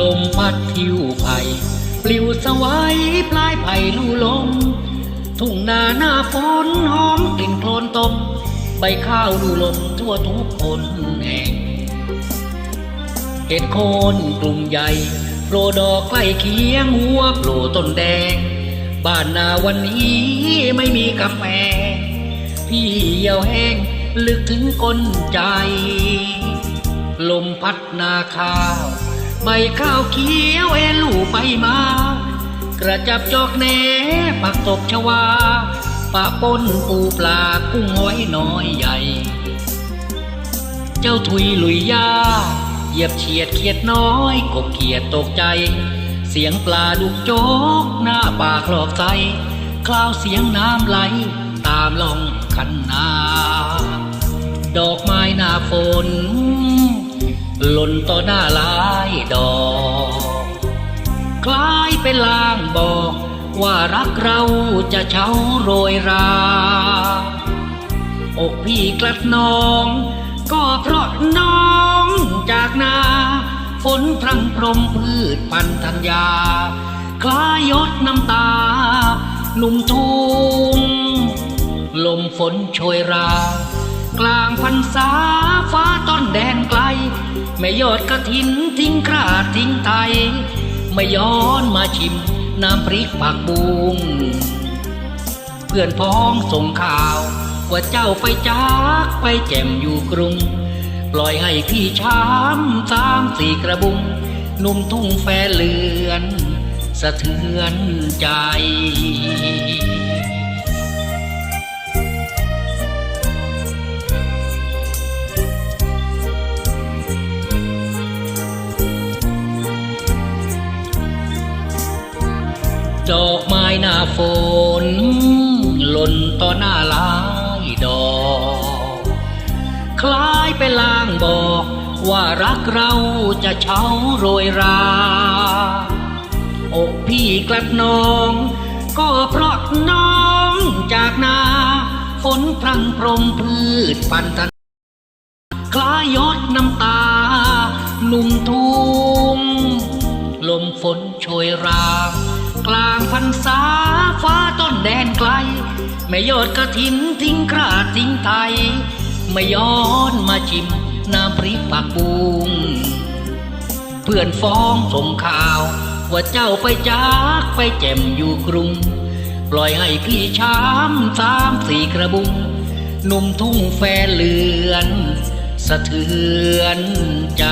ลมพัดทิวไผ่ปลิวสวายปลายไผ่ลู่ลม ทุ่งนาหน้าฝนหอมกลิ่นโคลนตม ใบข้าวลู่ลมทั่วทุกคนแห่งเห็ดโคนกลุ่มใหญ่โปรดอกใกล้เคียงหัวโปรต้นแดง บ้านนาวันนี้ไม่มีกาแฟพี่เหี่ยวแห้งลึกถึงก้นใจ ลมพัดนาข้าว ใบข้าวเขียวเอลูไปมา กระจับจอกแหนปักตบชวาปะปนปูปลากุ้งหอยน้อยใหญ่ เจ้าทุยลุยยาเหยียบเฉียดเขียดน้อยกบเขียดตกใจ เสียงปลาดุกโจกหน้าป่าคลอกใจคลาวเสียงน้ำไหลตามลองคันนา ดอกไม้หน้าฝน นต่อหน้าลายดอก คล้ายเป็นลางบอก ว่ารักเราจะเช้าโรยรา อกพี่กลัดน้อง ก็เพราะน้องจากนาฝนพรังพรมพืชพันธัญญา คล้ายยดน้ำตาหนุ่มทุ่งลมฝนโชยรา กลางพรรษาฟ้า ไม่ยอดกระถินทิ้งคราดทิ้งไทย ไม่ย้อนมาชิมน้ำพริกผักบุ้งเพื่อนพ้องส่งข่าว ว่าเจ้าไปจากไปแจ่มอยู่กรุง ปล่อยให้พี่ช้ำสามสี่กระบุงนุ่มทุ่งแฟเลือน สะเทือนใจ ดอกไม้หน้าฝนหล่นต่อหน้าหลายดอก คล้ายเป็นลางบอก ว่ารักเราจะเช้าโรยราอกพี่กลัดน้อง ก็เพราะน้องจากนาฝนพรังพรมพืชปันธันคล้ายยดน้ำตาหนุ่มทุ่งลมฝนโชยราง กลางพรรษาฟ้าต้นแดนไกล ไม่ยอดกระถินทิ้งคราดทิ้งไทย ไม่ย้อนมาชิมน้ำพริกผักบุ้งเพื่อนฟ้องส่งข่าว ว่าเจ้าไปจากไปแจ่มอยู่กรุง ปล่อยให้พี่ช้ำสามสี่กระบุงหนุ่มทุ่งแฟนเลือน สะเทือนใจ